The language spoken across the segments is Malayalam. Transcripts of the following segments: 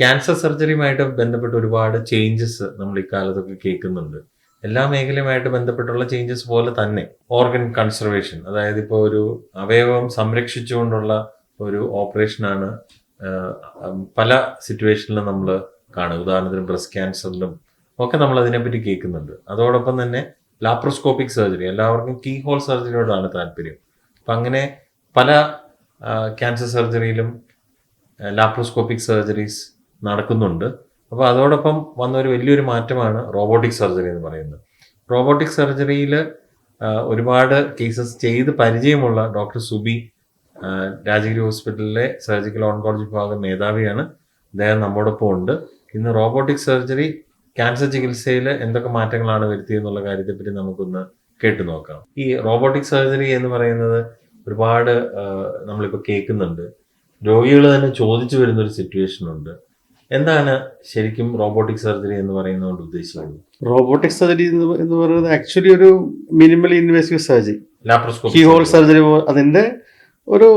ക്യാൻസർ സർജറിയുമായിട്ട് ബന്ധപ്പെട്ട് ഒരുപാട് ചേഞ്ചസ് നമ്മൾ ഇക്കാലത്തൊക്കെ കേൾക്കുന്നുണ്ട്. എല്ലാ മേഖലയുമായിട്ട് ബന്ധപ്പെട്ടുള്ള ചേഞ്ചസ് പോലെ തന്നെ ഓർഗൻ കൺസർവേഷൻ അതായത് ഇപ്പോൾ ഒരു അവയവം സംരക്ഷിച്ചുകൊണ്ടുള്ള ഒരു ഓപ്പറേഷനാണ് പല സിറ്റുവേഷനിലും നമ്മൾ കാണുക. ഉദാഹരണത്തിന് ബ്രസ്റ്റ് ക്യാൻസറിലും ഒക്കെ നമ്മൾ അതിനെപ്പറ്റി കേൾക്കുന്നുണ്ട്. അതോടൊപ്പം തന്നെ ലാപ്രോസ്കോപ്പിക് സർജറി എല്ലാവർക്കും കീ ഹോൾ സർജറിയോടാണ് താല്പര്യം. അപ്പം അങ്ങനെ പല ക്യാൻസർ സർജറിയിലും ലാപ്രോസ്കോപ്പിക് സർജറീസ് നടക്കുന്നുണ്ട്. അപ്പോൾ അതോടൊപ്പം വന്ന ഒരു വലിയൊരു മാറ്റമാണ് റോബോട്ടിക് സർജറി എന്ന് പറയുന്നത്. റോബോട്ടിക് സർജറിയിൽ ഒരുപാട് കേസസ് ചെയ്ത് പരിചയമുള്ള ഡോക്ടർ സുബി രാജഗിരി ഹോസ്പിറ്റലിലെ സർജിക്കൽ ഓൺകോളജി വിഭാഗം മേധാവിയാണ്. അദ്ദേഹം നമ്മോടൊപ്പം ഉണ്ട്. ഇന്ന് റോബോട്ടിക് സർജറി ക്യാൻസർ ചികിത്സയിൽ എന്തൊക്കെ മാറ്റങ്ങളാണ് വരുത്തിയെന്നുള്ള കാര്യത്തെപ്പറ്റി നമുക്കൊന്ന് കേട്ടു നോക്കാം. ഈ റോബോട്ടിക് സർജറി എന്ന് പറയുന്നത് ഒരുപാട് നമ്മളിപ്പോൾ കേൾക്കുന്നുണ്ട്. രോഗികൾ തന്നെ ചോദിച്ചു വരുന്ന ഒരു സിറ്റുവേഷൻ ഉണ്ട്. എന്താണ് ശരിക്കും റോബോട്ടിക് സർജറി എന്ന് പറയുന്നതുകൊണ്ട് ഉദ്ദേശിക്കുന്നത്? റോബോട്ടിക് സർജറി എന്ന് പറയുന്നത് ആക്ച്വലി ഒരു minimal invasive surgery laparoscopy hole surgery അതിന്റെ ഒരു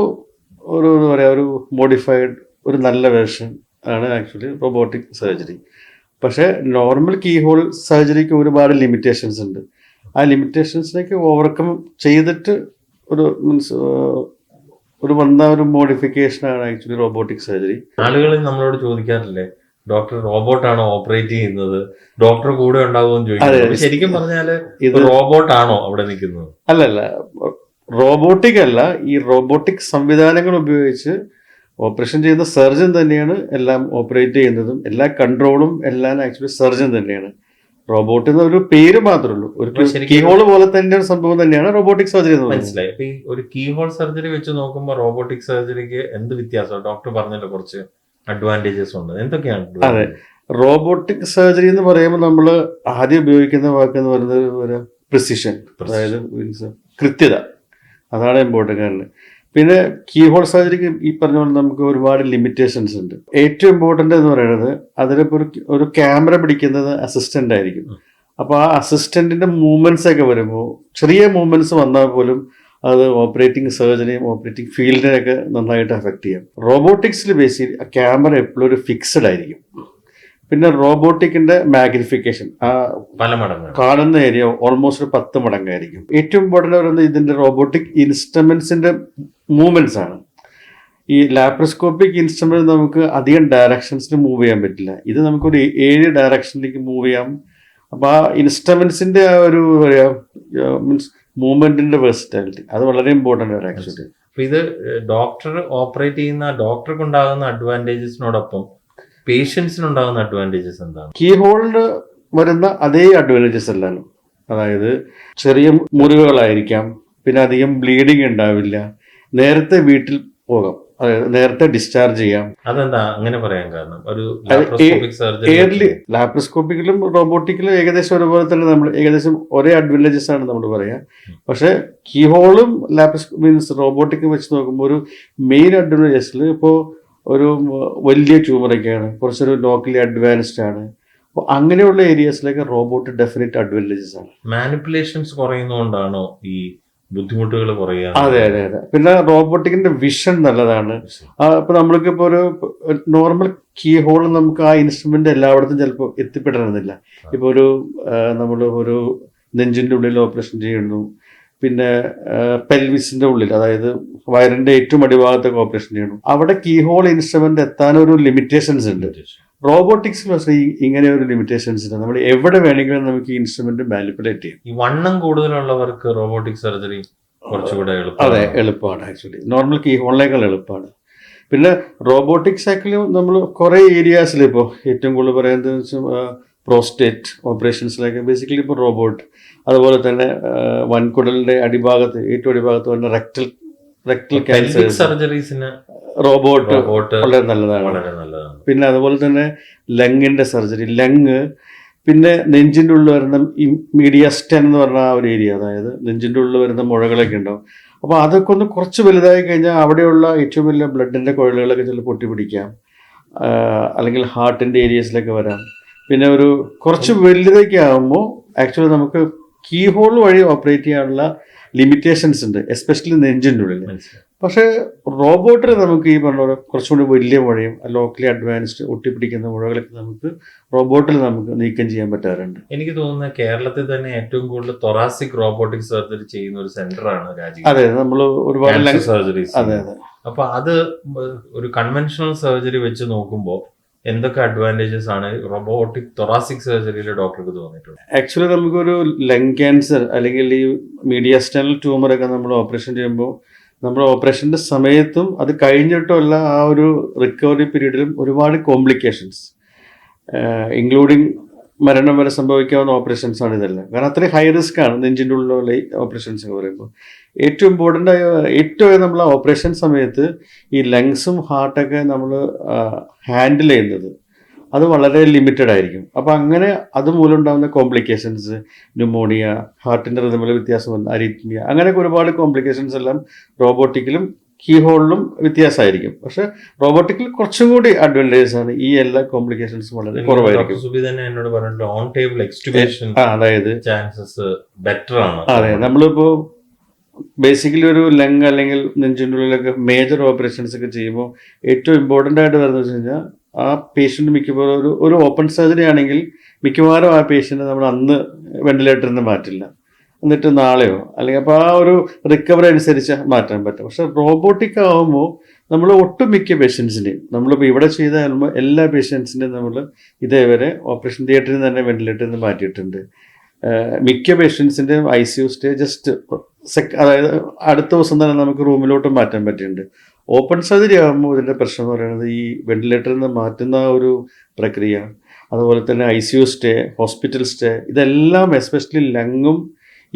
ഒരു എന്താ പറയുക ഒരു മോഡിഫൈഡ് ഒരു നല്ല വേർഷൻ ആണ് ആക്ച്വലി റോബോട്ടിക് സർജറി പക്ഷേ നോർമൽ കീ ഹോൾ സർജറിക്ക് ഒരുപാട് ലിമിറ്റേഷൻസ് ഉണ്ട്. ആ ലിമിറ്റേഷൻസിലേക്ക് ഓവർകം ചെയ്തിട്ട് ഒരു മീൻസ് ഒരു വന്ന ഒരു മോഡിഫിക്കേഷൻ ആണ് ആക്ച്വലി റോബോട്ടിക് സർജറി ആളുകൾ നമ്മളോട് ചോദിക്കാറില്ലേ ഡോക്ടർ റോബോട്ടാണോ ഓപ്പറേറ്റ് ചെയ്യുന്നത്? ഡോക്ടർ കൂടെ ഉണ്ടാവുമെന്ന് എന്ന് ചോദിക്കുന്നത്. ശരിക്കും പറഞ്ഞാൽ ഇത് റോബോട്ടാണോ അവിടെ നിൽക്കുന്നത്? അല്ലല്ല റോബോട്ടിക് അല്ല ഈ റോബോട്ടിക് സംവിധാനങ്ങൾ ഉപയോഗിച്ച് ഓപ്പറേഷൻ ചെയ്യുന്ന സർജൻ തന്നെയാണ് എല്ലാം ഓപ്പറേറ്റ് ചെയ്യുന്നതും എല്ലാ കൺട്രോളും എല്ലാം ആക്ച്വലി സർജൻ തന്നെയാണ്. റോബോട്ട് എന്ന ഒരു പേര് മാത്രമേ ഉള്ളൂ. ഒരു കീഹോൾ പോലെ തന്നെ ഒരു സംഭവം തന്നെയാണ് റോബോട്ടിക് സർജറി എന്ന് മനസ്സിലായി. അപ്പൊ ഈ ഒരു കീഹോൾ സർജറി വെച്ച് നോക്കുമ്പോൾ റോബോട്ടിക് സർജറിക്ക് എന്ത് വ്യത്യാസം ഡോക്ടർ പറഞ്ഞല്ലോ കുറച്ച് അഡ്വാന്റേജസ് ഉണ്ട്. എന്തൊക്കെയാണ് അതെ. റോബോട്ടിക് സർജറി എന്ന് പറയുമ്പോൾ നമ്മൾ ആദ്യം ഉപയോഗിക്കുന്ന വാക്ക് എന്ന് പറയുന്നത് ഒരു പ്രിസിഷൻ അതായത് കൃത്യത. അതാണ് ഇമ്പോർട്ടന്റ് കാരണം. പിന്നെ കീ ഹോൾ സർജറിക്ക് ഈ പറഞ്ഞ പോലെ നമുക്ക് ഒരുപാട് ലിമിറ്റേഷൻസ് ഉണ്ട്. ഏറ്റവും ഇമ്പോർട്ടന്റ് എന്ന് പറയുന്നത് അതിലിപ്പോൾ ഒരു ഒരു ക്യാമറ പിടിക്കുന്നത് അസിസ്റ്റന്റ് ആയിരിക്കും. അപ്പോൾ ആ അസിസ്റ്റന്റിന്റെ മൂവ്മെന്റ്സ് ഒക്കെ വരുമ്പോൾ ചെറിയ മൂവ്മെന്റ്സ് വന്നാൽ പോലും അത് ഓപ്പറേറ്റിംഗ് സർജറിയും ഓപ്പറേറ്റിംഗ് ഫീൽഡിനെയൊക്കെ നന്നായിട്ട് അഫക്റ്റ് ചെയ്യാം. റോബോട്ടിക്സിൽ ബേസിൽ ക്യാമറ എപ്പോഴും ഒരു ഫിക്സഡ് ആയിരിക്കും. പിന്നെ റോബോട്ടിക്കിന്റെ മാഗ്നിഫിക്കേഷൻ. പല മടങ്ങ്. കാണുന്ന ഏരിയ ഓൾമോസ്റ്റ് ഒരു പത്ത് മടങ്ങായിരിക്കും. ഏറ്റവും ഇമ്പോർട്ടന്റ് പറയുന്നത് ഇതിന്റെ റോബോട്ടിക് ഇൻസ്ട്രുമെന്റ്സിന്റെ മൂവ്മെന്റ്സ് ആണ്. ഈ ലാപ്രോസ്കോപ്പിക് ഇൻസ്ട്രുമെന്റ് നമുക്ക് അധികം ഡയറക്ഷൻസിൽ മൂവ് ചെയ്യാൻ പറ്റില്ല. ഇത് നമുക്കൊരു ഏഴ് ഡയറക്ഷനിലേക്ക് മൂവ് ചെയ്യാം. അപ്പൊ ആ ഇൻസ്ട്രുമെന്റ്സിന്റെ ആ ഒരു മീൻസ് മൂവ്മെന്റിന്റെ വെർസിറ്റാലിറ്റി അത് വളരെ ഇമ്പോർട്ടന്റ് ആണ് ആക്ച്വലി ഇത് ഡോക്ടർ ഓപ്പറേറ്റ് ചെയ്യുന്ന ഡോക്ടർക്ക് ഉണ്ടാകുന്ന അഡ്വാന്റേജസിനോടൊപ്പം പേഷ്യൻസിനുണ്ടാകുന്ന അഡ്വാന്റേജസ് എന്താണ്? കീ ഹോളിന് വരുന്ന അതേ അഡ്വാന്റേജസ് എല്ലാം അതായത് ചെറിയ മുറിവുകളായിരിക്കാം പിന്നെ അധികം ബ്ലീഡിങ് ഉണ്ടാവില്ല. നേരത്തെ വീട്ടിൽ പോകാം അതായത് നേരത്തെ ഡിസ്ചാർജ് ചെയ്യാം. അതെന്താ? അങ്ങനെ പറയാൻ കാരണം. ഒരു ഏർലി ലാപ്രോസ്കോപ്പിക്കിലും റോബോട്ടിക്കിലും ഏകദേശം ഒരുപോലെ തന്നെ നമ്മൾ ഏകദേശം ഒരേ അഡ്വാന്റേജസ് ആണ് നമ്മൾ പറയാ. പക്ഷെ കീഹോളും ലാപ്രോസ്കോ മീൻസ് റോബോട്ടിക്കും വെച്ച് നോക്കുമ്പോൾ ഒരു മെയിൻ അഡ്വാന്റേജസിൽ ഇപ്പോൾ ഒരു വലിയ ട്യൂമറൊക്കെയാണ് കുറച്ചൊരു ലോക്കലി അഡ്വാൻസ്ഡ് ആണ്. അപ്പോൾ അങ്ങനെയുള്ള ഏരിയസിലേക്ക് റോബോട്ട് ഡെഫിനറ്റ് അഡ്വാന്റേജസ് ആണ്. മാനിപ്പുലേഷൻസ് കുറയുന്നതുകൊണ്ടാണോ ഈ ബുദ്ധിമുട്ടുകൾ കുറയുക? അതെ അതെ അതെ. പിന്നെ റോബോട്ടിക്കിന്റെ വിഷൻ നല്ലതാണ്. ഇപ്പൊ നമ്മൾക്ക് ഇപ്പൊ ഒരു നോർമൽ കീ ഹോൾ നമുക്ക് ആ ഇൻസ്ട്രുമെന്റ് എല്ലായിടത്തും ചിലപ്പോൾ എത്തിപ്പെടണമെന്നില്ല. ഇപ്പൊ ഒരു നമ്മൾ ഒരു നെഞ്ചിന്റെ ഉള്ളിൽ ഓപ്പറേഷൻ ചെയ്യുന്നു. പിന്നെ പെൽവിസിന്റെ ഉള്ളിൽ അതായത് വയറിന്റെ ഏറ്റവും അടിഭാഗത്തൊക്കെ ഓപ്പറേഷൻ ചെയ്യണം. അവിടെ കീ ഹോൾ ഇൻസ്ട്രുമെന്റ് എത്താൻ ഒരു ലിമിറ്റേഷൻസ് ഉണ്ട്. റോബോട്ടിക്സ് പക്ഷേ ഇങ്ങനെ ഒരു ലിമിറ്റേഷൻസ് ഉണ്ട്. നമ്മൾ എവിടെ വേണമെങ്കിലും നമുക്ക് ഈ ഇൻസ്ട്രുമെന്റ് മാനിപ്പുലേറ്റ് ചെയ്യാം. ഈ വണ്ണം കൂടുതലുള്ളവർക്ക് റോബോട്ടിക് സർജറി കുറച്ചുകൂടെ അതെ എളുപ്പമാണ് ആക്ച്വലി നോർമൽ കീ ഹോളിനേക്കാൾ എളുപ്പമാണ്. പിന്നെ റോബോട്ടിക്സ് സൈക്കിളിൽ നമ്മൾ കുറേ ഏരിയാസിൽ ഇപ്പോൾ ഏറ്റവും കൂടുതൽ പറയുന്നത് വെച്ചാൽ പ്രോസ്റ്റേറ്റ് ഓപ്പറേഷൻസിലൊക്കെ ബേസിക്കലി ഇപ്പോൾ റോബോട്ട് അതുപോലെ തന്നെ വൻകുടലിന്റെ അടിഭാഗത്ത് ഏറ്റവും അടിഭാഗത്ത് വരുന്ന റെക്ടൽ റെക്ടൽ ക്യാൻസർ സർജറീസിന് റോബോട്ട് വളരെ നല്ലതാണ്. പിന്നെ അതുപോലെ തന്നെ ലങ്ങിന്റെ സർജറി ലങ് പിന്നെ നെഞ്ചിന്റെ ഉള്ളിൽ വരുന്ന ഈ മീഡിയ സ്റ്റെൻ എന്ന് പറഞ്ഞ ആ ഒരു ഏരിയ അതായത് നെഞ്ചിന്റെ ഉള്ളിൽ വരുന്ന മുഴകളൊക്കെ ഉണ്ടാവും. അപ്പോൾ അതൊക്കെ ഒന്ന് കുറച്ച് വലുതായി കഴിഞ്ഞാൽ അവിടെയുള്ള ഏറ്റവും വലിയ ബ്ലഡിന്റെ കുഴലുകളൊക്കെ ചില പൊട്ടിപ്പിടിക്കാം. അല്ലെങ്കിൽ ഹാർട്ടിന്റെ ഏരിയസിലൊക്കെ വരാം. പിന്നെ ഒരു കുറച്ച് വലുതൊക്കെ ആകുമ്പോൾ ആക്ച്വലി നമുക്ക് കീ ഹോൾ വഴി ഓപ്പറേറ്റ് ചെയ്യാനുള്ള ലിമിറ്റേഷൻസ് ഉണ്ട് എസ്പെഷ്യലി നെഞ്ചിന്റെ ഉള്ളിൽ. പക്ഷേ റോബോട്ടിൽ നമുക്ക് ഈ പറഞ്ഞ പോലെ കുറച്ചുകൂടി വലിയ മുഴയും ലോക്കലി അഡ്വാൻസ്ഡ് ഒട്ടിപ്പിടിക്കുന്ന മുഴകളൊക്കെ നമുക്ക് റോബോട്ടിൽ നമുക്ക് നീക്കം ചെയ്യാൻ പറ്റാറുണ്ട്. എനിക്ക് തോന്നുന്നത് കേരളത്തിൽ തന്നെ ഏറ്റവും കൂടുതൽ തൊറാസിക് റോബോട്ടിക് സർജറി ചെയ്യുന്ന ഒരു സെന്റർ ആണ് രാജ്യം അതെ നമ്മൾ ഒരുപാട് സർജറി സർജറീസ് അതെ അതെ. അപ്പൊ അത് ഒരു കൺവെൻഷണൽ സർജറി വെച്ച് നോക്കുമ്പോൾ എന്തൊക്കെ അഡ്വാന്റേജസ് ആണ് റോബോട്ടിക് തൊറാസിക് സർജറിയിലെ ഡോക്ടർക്ക് തോന്നിയിട്ടുള്ളത്? ആക്ച്വലി നമുക്കൊരു ലങ് ക്യാൻസർ അല്ലെങ്കിൽ ഈ മീഡിയസ്റ്റൈനൽ ട്യൂമർ ഒക്കെ നമ്മൾ ഓപ്പറേഷൻ ചെയ്യുമ്പോൾ നമ്മൾ ഓപ്പറേഷന്റെ സമയത്തും അത് കഴിഞ്ഞിട്ടുള്ള ആ ഒരു റിക്കവറി പീരീഡിലും ഒരുപാട് കോംപ്ലിക്കേഷൻസ് ഇൻക്ലൂഡിങ് മരണം വരെ സംഭവിക്കാവുന്ന ഓപ്പറേഷൻസ് ആണ് ഇതെല്ലാം. കാരണം അത്രയും ഹൈ റിസ്ക് ആണ് നെഞ്ചിന്റെ ഉള്ളിലുള്ള ഓപ്പറേഷൻസ് എന്ന് പറയുമ്പോൾ. ഏറ്റവും ഇമ്പോർട്ടന്റ് ആയ ഏറ്റവും നമ്മൾ ഓപ്പറേഷൻ സമയത്ത് ഈ ലങ്സും ഹാർട്ടൊക്കെ നമ്മൾ ഹാൻഡിൽ ചെയ്യുന്നത്. അത് വളരെ ലിമിറ്റഡ് ആയിരിക്കും. അപ്പോൾ അങ്ങനെ അതുമൂലം ഉണ്ടാകുന്ന കോംപ്ലിക്കേഷൻസ് ന്യൂമോണിയ ഹാർട്ടിന്റെ റിതമിലെ വ്യത്യാസം വന്ന അരിത്മിയ അങ്ങനെയൊക്കെ ഒരുപാട് കോംപ്ലിക്കേഷൻസ് എല്ലാം റോബോട്ടിക്കിലും കീ ഹോളിലും വ്യത്യാസമായിരിക്കും. പക്ഷെ റോബോട്ടിക്കിൽ കുറച്ചും കൂടി അഡ്വാന്റേജസ് ആണ്. ഈ എല്ലാ കോംപ്ലിക്കേഷൻസ് വളരെ കുറവായിരിക്കും. എന്നോട് ഓൺ ടേബിൾ എക്സ്റ്റുബേഷൻ അതായത് ചാൻസസ് ബെറ്റർ ആണ്. അതെ നമ്മളിപ്പോ ബേസിക്കലി ഒരു ലങ് അല്ലെങ്കിൽ നെഞ്ചിന്റെ ഉള്ളിലൊക്കെ മേജർ ഓപ്പറേഷൻസ് ഒക്കെ ചെയ്യുമ്പോൾ ഏറ്റവും ഇമ്പോർട്ടന്റ് ആയിട്ട് വരുന്നത് വെച്ച് കഴിഞ്ഞാൽ ആ പേഷ്യന്റ് മിക്കവാറും ഒരു ഒരു ഓപ്പൺ സർജറി ആണെങ്കിൽ മിക്കവാറും ആ പേഷ്യന്റ് നമ്മൾ അന്ന് വെന്റിലേറ്ററിൽ നിന്ന് മാറ്റില്ല. എന്നിട്ട് നാളെയോ? അല്ലെങ്കിൽ അപ്പോൾ ആ ഒരു റിക്കവറി അനുസരിച്ച് മാറ്റാൻ പറ്റും. പക്ഷെ റോബോട്ടിക് ആകുമ്പോൾ നമ്മൾ ഒട്ടുമിക്ക പേഷ്യൻസിനെയും നമ്മളിപ്പോൾ ഇവിടെ ചെയ്ത എല്ലാ പേഷ്യൻസിനെയും നമ്മൾ ഇതേവരെ ഓപ്പറേഷൻ തിയേറ്ററിൽ നിന്ന് തന്നെ വെന്റിലേറ്ററിൽ നിന്ന് മാറ്റിയിട്ടുണ്ട്. മിക്ക പേഷ്യൻസിന്റെയും I C U stay just sec അതായത് അടുത്ത ദിവസം തന്നെ നമുക്ക് റൂമിലോട്ട് മാറ്റാൻ പറ്റിയിട്ടുണ്ട്. ഓപ്പൺ സർജറി ആകുമ്പോൾ ഇതിന്റെ പ്രശ്നം എന്ന് പറയുന്നത് ഈ വെന്റിലേറ്ററിൽ നിന്ന് മാറ്റുന്ന ഒരു പ്രക്രിയ അതുപോലെ തന്നെ I C U stay hospital stay ഇതെല്ലാം എസ്പെഷ്യലി ലങ്ങും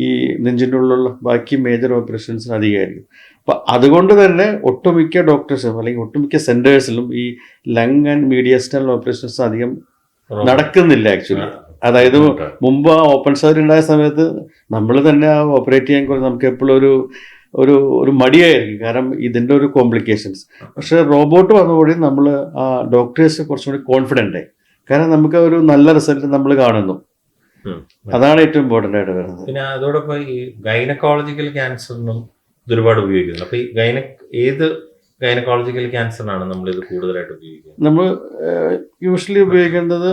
ഈ നെഞ്ചിന്റെ ഉള്ളിലുള്ള ബാക്കി മേജർ ഓപ്പറേഷൻസിന് അധികമായിരിക്കും അപ്പം അതുകൊണ്ട് തന്നെ ഒട്ടുമിക്ക ഡോക്ടേഴ്സും അല്ലെങ്കിൽ ഒട്ടുമിക്ക സെന്റേഴ്സിലും ഈ ലങ് ആൻഡ് മീഡിയസ്റ്റൽ ഓപ്പറേഷൻസ് അധികം നടക്കുന്നില്ല ആക്ച്വലി അതായത് മുമ്പ് ആ ഓപ്പൺ സർജറി ഉണ്ടായ സമയത്ത് നമ്മൾ തന്നെ ആ ഓപ്പറേറ്റ് ചെയ്യാൻ കുറച്ച് നമുക്ക് എപ്പോഴും ഒരു ഒരു ഒരു മടിയായിരിക്കും. കാരണം ഇതിന്റെ ഒരു കോംപ്ലിക്കേഷൻസ് പക്ഷേ റോബോട്ട് വന്നതോടെ നമ്മൾ ആ ഡോക്ടേഴ്സ് കുറച്ചും കൂടി കോൺഫിഡന്റ് ആയി. കാരണം നമുക്ക് ഒരു നല്ല റിസൾട്ട് നമ്മൾ കാണുന്നു. അതാണ് ഏറ്റവും ഇമ്പോർട്ടന്റ് ആയിട്ട് വരുന്നത്. പിന്നെ അതോടൊപ്പം ഈ ഗൈനക്കോളജിക്കൽ ക്യാൻസറിനും ഇത് ഒരുപാട് ഉപയോഗിക്കുന്നത് അപ്പൊ ഈ ഗൈന ഏത് ഗൈനക്കോളജിക്കൽ ക്യാൻസറിനാണ് നമ്മൾ ഇത് കൂടുതലായിട്ട് ഉപയോഗിക്കുന്നത്? നമ്മൾ യൂഷ്വലി ഉപയോഗിക്കുന്നത്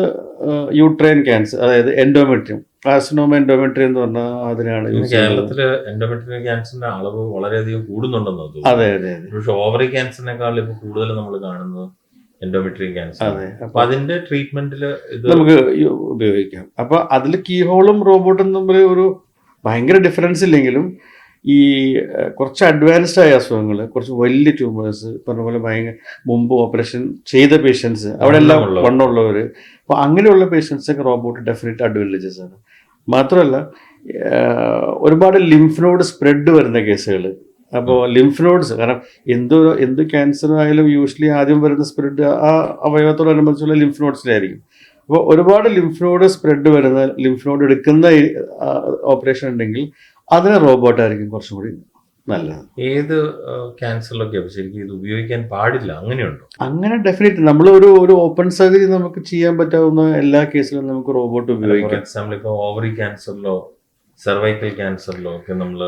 യൂട്രൈൻ ക്യാൻസർ അതായത് എൻഡോമെട്രിയം കാർസിനോമ എൻഡോമെട്രിയം എന്ന് പറഞ്ഞാൽ അതിനാണ് കേരളത്തിൽ എൻഡോമെട്രിയൽ ക്യാൻസറിന്റെ അളവ് വളരെയധികം കൂടുന്നുണ്ടെന്ന് തോന്നുന്നു അതെ അതെ അതെ. പക്ഷെ ഓവറി ക്യാൻസറിനേക്കാൾ ഇപ്പൊ കൂടുതൽ നമ്മൾ കാണുന്നത് എൻഡോമെട്രിയൽ ക്യാൻസർ അപ്പൊ അതിന്റെ ട്രീറ്റ്മെന്റിൽ ഇത് നമുക്ക് ഉപയോഗിക്കാം. അപ്പൊ അതിൽ കീഹോളും റോബോട്ടും തമ്മിൽ ഒരു ഭയങ്കര ഡിഫറൻസ് ഇല്ലെങ്കിലും ഈ കുറച്ച് അഡ്വാൻസ്ഡ് ആയ അസുഖങ്ങൾ കുറച്ച് വലിയ ട്യൂമേഴ്സ് പറഞ്ഞ പോലെ ഭയങ്കര മുമ്പ് ഓപ്പറേഷൻ ചെയ്ത പേഷ്യൻസ് അവിടെ എല്ലാം വണ്ണമുള്ളവർ. അപ്പൊ അപ്പോൾ അങ്ങനെയുള്ള പേഷ്യൻസ് ഒക്കെ റോബോട്ട് ഡെഫിനറ്റ് അഡ്വാന്റേജസ് ആണ്. മാത്രമല്ല ഒരുപാട് ലിംഫ് നോഡ് സ്പ്രെഡ് വരുന്ന കേസുകൾ അപ്പോൾ ലിംഫ് നോഡ്സ് കാരണം എന്ത് എന്ത് ക്യാൻസർ ആയാലും യൂഷ്വലി ആദ്യം വരുന്ന സ്പ്രെഡ് ആ അവയവത്തോടനുബന്ധിച്ചുള്ള ലിംഫ് നോഡ്സിലായിരിക്കും അപ്പോൾ ഒരുപാട് ലിംഫ് നോഡ് സ്പ്രെഡ് വരുന്ന ലിംഫ് നോഡ് എടുക്കുന്ന ഓപ്പറേഷൻ ഉണ്ടെങ്കിൽ അതിന് റോബോട്ടായിരിക്കും കുറച്ചും കൂടി നല്ലത്. ഏത് ക്യാൻസറിലൊക്കെ ശരിക്കും ഇത് ഉപയോഗിക്കാൻ പാടില്ല. അങ്ങനെയുണ്ടോ? അങ്ങനെ ഡെഫിനറ്റ് നമ്മൾ ഒരു ഒരു ഓപ്പൺ സർജറി നമുക്ക് ചെയ്യാൻ പറ്റാവുന്ന എല്ലാ കേസിലും നമുക്ക് റോബോട്ട് ഉപയോഗിക്കാം. എക്സാമ്പിൾ ഇപ്പോൾ ഓവറി ക്യാൻസറിലോ സെർവൈക്കൽ ക്യാൻസറിലോ ഒക്കെ നമ്മൾ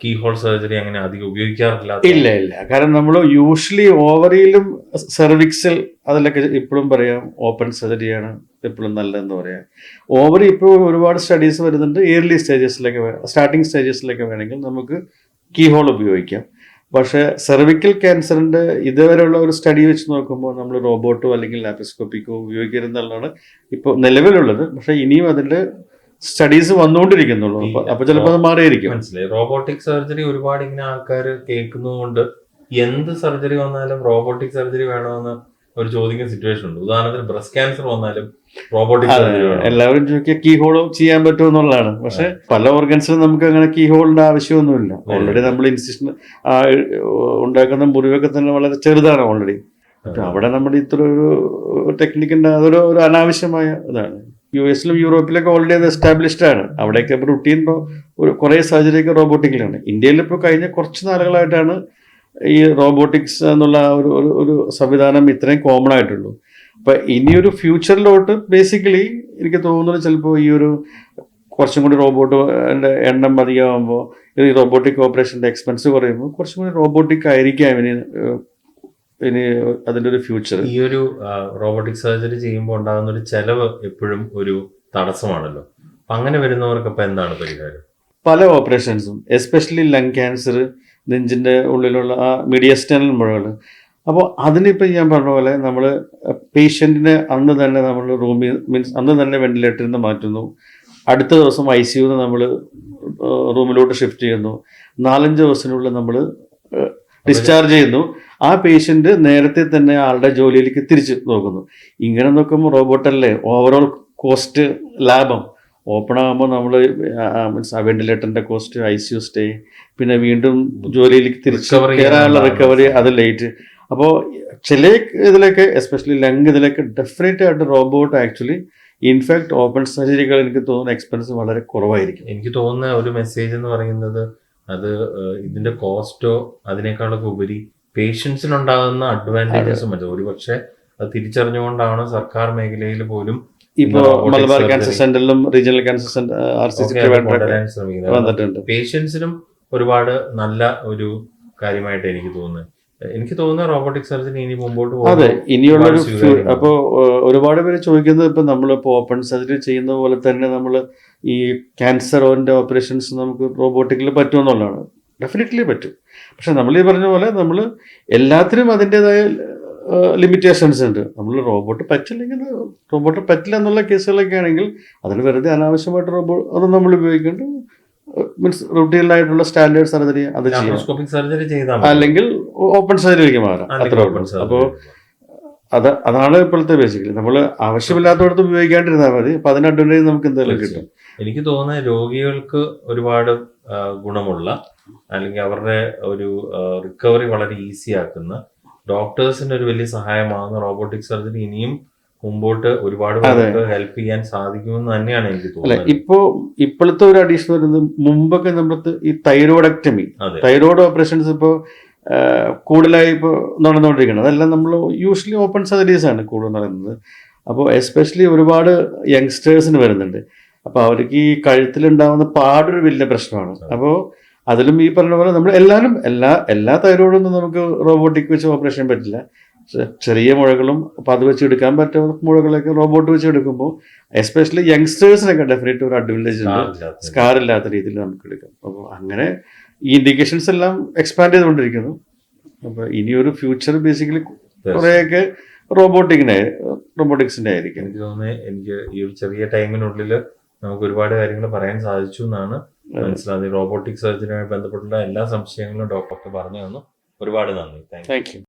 കീ ഹോൾ സർജറി അങ്ങനെ അധികം ഉപയോഗിക്കാറില്ല ഇല്ല ഇല്ല. കാരണം നമ്മൾ യൂഷ്വലി ഓവറിയിലും സെർവിക്സിൽ അതിലൊക്കെ ഇപ്പോഴും പറയാം ഓപ്പൺ സർജറിയാണ് എപ്പോഴും നല്ലതെന്ന് പറയാം. ഓവറി ഇപ്പോൾ ഒരുപാട് സ്റ്റഡീസ് വരുന്നുണ്ട്. ഇയർലി സ്റ്റേജസിലൊക്കെ സ്റ്റാർട്ടിങ് സ്റ്റേജസിലൊക്കെ വേണമെങ്കിൽ നമുക്ക് കീ ഹോൾ ഉപയോഗിക്കാം. പക്ഷേ സെർവിക്കൽ ക്യാൻസറിന്റെ ഇതുവരെയുള്ള ഒരു സ്റ്റഡി വെച്ച് നോക്കുമ്പോൾ നമ്മൾ റോബോട്ടോ അല്ലെങ്കിൽ ലാപ്പിസ്കോപ്പിക്കോ ഉപയോഗിക്കരുതെന്നുള്ളതാണ് ഇപ്പോൾ നിലവിലുള്ളത്. പക്ഷേ ഇനിയും അതിന്റെ സ്റ്റഡീസ് വന്നുകൊണ്ടിരിക്കുന്നുള്ളൂ. അപ്പൊ ചിലപ്പോൾ അത് മാറിയിരിക്കും. മനസ്സിലായി. റോബോട്ടിക് സർജറി ഒരുപാട് ഇങ്ങനെ ആൾക്കാർ കേൾക്കുന്നതുകൊണ്ട് എന്ത് സർജറി വന്നാലും റോബോട്ടിക് സർജറി വേണമെന്ന് ഒരു ചോദിക്കുന്ന സിറ്റുവേഷൻ ഉണ്ട്. ഉദാഹരണത്തിന് ബ്രസ്റ്റ് ക്യാൻസർ വന്നാലും റോബോട്ടിക് സർജറി വേണം? എല്ലാവരും ചോദിക്കുക കീ ഹോൾ ചെയ്യാൻ പറ്റുമോ? എന്നുള്ളതാണ്. പക്ഷെ പല ഓർഗൻസിലും നമുക്ക് അങ്ങനെ കീ ഹോളിന്റെ ആവശ്യമൊന്നുമില്ല. ഓൾറെഡി നമ്മൾ ഇൻസിഷൻ ഉണ്ടാക്കുന്ന മുറിവൊക്കെ തന്നെ വളരെ ചെറുതാണ് ഓൾറെഡി അവിടെ നമ്മുടെ ഇത്ര ഒരു ടെക്നിക്കിന്റെ അതൊരു ഒരു അനാവശ്യമായ ഇതാണ്. യു എസിലും യൂറോപ്പിലൊക്കെ ഓൾറെഡി അത് എസ്റ്റാബ്ലിഷ്ഡ് ആണ്. അവിടെയൊക്കെ റുട്ടീൻ ഇപ്പോൾ ഒരു കുറേ സാഹചര്യമൊക്കെ റോബോട്ടിക്കിലാണ് ഇന്ത്യയിൽ ഇപ്പോൾ കഴിഞ്ഞ കുറച്ച് നാളുകളായിട്ടാണ് ഈ റോബോട്ടിക്സ് എന്നുള്ള ഒരു ഒരു- സംവിധാനം ഇത്രയും കോമൺ ആയിട്ടുള്ളൂ. അപ്പം ഇനിയൊരു ഫ്യൂച്ചറിലോട്ട് ബേസിക്കലി എനിക്ക് തോന്നുന്നത് ചിലപ്പോൾ ഈ ഒരു കുറച്ചും കൂടി റോബോട്ട് എണ്ണം അധികമാകുമ്പോൾ ഈ റോബോട്ടിക് ഓപ്പറേഷന്റെ എക്സ്പെൻസ് കുറയുമ്പോൾ കുറച്ചും കൂടി റോബോട്ടിക് ആയിരിക്കാം ഇനി ഇനി അതിന്റെ ഒരു ഫ്യൂച്ചർ ഈ ഒരു റോബോട്ടിക് സർജറി ചെയ്യുമ്പോൾ ഉണ്ടാകുന്ന ഒരു ചെലവ് എപ്പോഴും ഒരു തടസ്സമാണല്ലോ. അപ്പൊ അങ്ങനെ വരുന്നവർക്ക് അപ്പൊ എന്താണ് പരിഹാരം? പല ഓപ്പറേഷൻസും എസ്പെഷ്യലി ലങ് ക്യാൻസർ നെഞ്ചിന്റെ ഉള്ളിലുള്ള ആ മീഡിയസ്റ്റേണൽ മുഴകൾ. അപ്പോൾ അതിനിപ്പോൾ ഞാൻ പറഞ്ഞ പോലെ നമ്മൾ പേഷ്യന്റിനെ അന്ന് തന്നെ നമ്മൾ റൂമിൽ മീൻസ് അന്ന് തന്നെ വെന്റിലേറ്ററിൽ നിന്ന് മാറ്റുന്നു. അടുത്ത ദിവസം ഐ സിയുന്ന് നമ്മൾ റൂമിലോട്ട് ഷിഫ്റ്റ് ചെയ്യുന്നു. നാലഞ്ച് ദിവസത്തിനുള്ളിൽ നമ്മൾ ഡിസ്ചാർജ് ചെയ്യുന്നു. ആ പേഷ്യന്റ് നേരത്തെ തന്നെ ആളുടെ ജോലിയിലേക്ക് തിരിച്ച് നോക്കുന്നു. ഇങ്ങനെ നോക്കുമ്പോൾ റോബോട്ടല്ലേ ഓവറോൾ കോസ്റ്റ് ലാഭം. ഓപ്പൺ ആകുമ്പോൾ നമ്മൾ മീൻസ് ആ വെന്റിലേറ്ററിന്റെ cost I C U stay പിന്നെ വീണ്ടും ജോലിയിലേക്ക് തിരിച്ച് കയറാനുള്ള റിക്കവറി അത് ലേറ്റ് അപ്പോൾ ചില ഇതിലൊക്കെ എസ്പെഷ്യലി ലങ് ഇതിലൊക്കെ ഡെഫിനറ്റ് ആയിട്ട് robot actually in fact open സർജറികൾ എനിക്ക് തോന്നുന്ന എക്സ്പെൻസ് വളരെ കുറവായിരിക്കും. എനിക്ക് തോന്നുന്ന ഒരു മെസ്സേജ് എന്ന് പറയുന്നത് അത് ഇതിന്റെ കോസ്റ്റോ അതിനേക്കാളൊക്കെ ഉപരി പേഷ്യൻസിനുണ്ടാകുന്ന അഡ്വാന്റേജസ് മതി. ഒരുപക്ഷെ അത് തിരിച്ചറിഞ്ഞുകൊണ്ടാണ് സർക്കാർ മേഖലയിൽ പോലും ഇപ്പോ മലബാർ ക്യാൻസർ സെന്ററിലും റീജിയണൽ ക്യാൻസർ സെന്റർ വന്നിട്ടുണ്ട്. പേഷ്യൻസിനും ഒരുപാട് നല്ല ഒരു കാര്യമായിട്ട് എനിക്ക് തോന്നുന്നത്. എനിക്ക് തോന്നുന്നത് റോബോട്ടിക് സർജറി ഇനി മുമ്പോട്ട് അതെ ഇനിയുള്ള അപ്പോൾ ഒരുപാട് പേര് ചോദിക്കുന്നത് ഇപ്പം നമ്മളിപ്പോൾ ഓപ്പൺ സർജറി ചെയ്യുന്ന പോലെ തന്നെ നമ്മൾ ഈ ക്യാൻസറിന്റെ ഓപ്പറേഷൻസ് നമുക്ക് റോബോട്ടിക്കിൽ പറ്റുമെന്നുള്ളതാണ്. ഡെഫിനറ്റ്ലി പറ്റും. പക്ഷെ നമ്മൾ ഈ പറഞ്ഞ പോലെ നമ്മൾ എല്ലാത്തിനും അതിന്റെതായ ലിമിറ്റേഷൻസ് ഉണ്ട്. നമ്മൾ റോബോട്ട് പറ്റില്ലെങ്കിൽ റോബോട്ട് പറ്റില്ല എന്നുള്ള കേസുകളൊക്കെ ആണെങ്കിൽ അതിൽ വെറുതെ അനാവശ്യമായിട്ട് റോബോ അത് നമ്മൾ ഉപയോഗിക്കേണ്ട മീൻസ് റൂട്ടീനായിട്ടുള്ള സ്റ്റാൻഡേർഡ് സർജറി അത് ചെയ്യാം. അല്ലെങ്കിൽ ഓപ്പൺ സർജറിക്ക് മാറാം. അത്ര surgery. അപ്പോൾ അത് അതാണ് ഇപ്പോഴത്തെ ബേസിക്കലി നമ്മൾ ആവശ്യമില്ലാത്തടത്ത് ഉപയോഗിക്കാണ്ടിരുന്നാൽ മതി. അപ്പൊ അതിന് അഡ്വാന്റേജ് നമുക്ക് എന്തായാലും കിട്ടും. എനിക്ക് തോന്നുന്നത് രോഗികൾക്ക് ഒരുപാട് ഗുണമുള്ള അല്ലെങ്കിൽ അവരുടെ ഒരു റിക്കവറി വളരെ ഈസി ആക്കുന്ന ഡോക്ടേഴ്സിന്റെ ഒരു വലിയ സഹായമാകുന്ന റോബോട്ടിക് സർജറി ഇനിയും മുമ്പോട്ട് ഒരുപാട് ഹെൽപ്പ് ചെയ്യാൻ സാധിക്കുമെന്ന് തന്നെയാണ് എനിക്ക് തോന്നുന്നത്. ഇപ്പോ ഇപ്പോഴത്തെ ഒരു അഡീഷൻ വരുന്നത് മുമ്പൊക്കെ നമ്മൾ ഈ തൈറോയിഡക്ടമി തൈറോയിഡ് ഓപ്പറേഷൻസ് ഇപ്പോൾ കൂടുതലായി ഇപ്പോൾ നടന്നുകൊണ്ടിരിക്കുന്നത്. അതെല്ലാം നമ്മൾ യൂഷ്വലി ഓപ്പൺ സർജറീസ് ആണ് കൂടുതൽ നടക്കുന്നത്. അപ്പോൾ എസ്പെഷ്യലി ഒരുപാട് യങ്സ്റ്റേഴ്സിന് വരുന്നുണ്ട്. അപ്പോൾ അവർക്ക് ഈ കഴുത്തിലുണ്ടാകുന്ന പാടൊരു വലിയ പ്രശ്നമാണ്. അപ്പോൾ അതിലും ഈ പറഞ്ഞ പോലെ നമ്മൾ എല്ലാവരും എല്ലാ എല്ലാ തൈറോയിഡൊന്നും നമുക്ക് റോബോട്ടിക് വെച്ച് ഓപ്പറേഷൻ പറ്റില്ല. ചെറിയ മുഴകളും അപ്പോൾ അത് വെച്ച് എടുക്കാൻ പറ്റുന്ന മുഴകളൊക്കെ റോബോട്ട് വെച്ച് എടുക്കുമ്പോൾ എസ്പെഷ്യലി യങ്സ്റ്റേഴ്സിനൊക്കെ ഡെഫിനറ്റ് ഒരു അഡ്വാന്റേജ് ഉണ്ട്. സ്കാർ ഇല്ലാത്ത രീതിയിൽ. നമുക്ക് എടുക്കാം. അപ്പോൾ അങ്ങനെ ഈ ഇൻഡിക്കേഷൻസ് എല്ലാം എക്സ്പാൻഡ് ചെയ്തുകൊണ്ടിരിക്കുന്നു. അപ്പോൾ ഇനിയൊരു ഫ്യൂച്ചർ ബേസിക്കലി കുറേയൊക്കെ റോബോട്ടിക്കിനെ റോബോട്ടിക്സിന്റെ ആയിരിക്കും. എനിക്ക് തോന്നുന്നത് എനിക്ക് ഈ ഒരു ചെറിയ ടൈമിനുള്ളിൽ നമുക്ക് ഒരുപാട് കാര്യങ്ങൾ പറയാൻ സാധിച്ചു എന്നാണ് മനസ്സിലാകുന്നത്. റോബോട്ടിക് സർജറിയുമായി ബന്ധപ്പെട്ടുള്ള എല്ലാ സംശയങ്ങളും ഡോക്ടർക്ക് പറഞ്ഞു തന്നു ഒരുപാട് നന്ദി. Thank you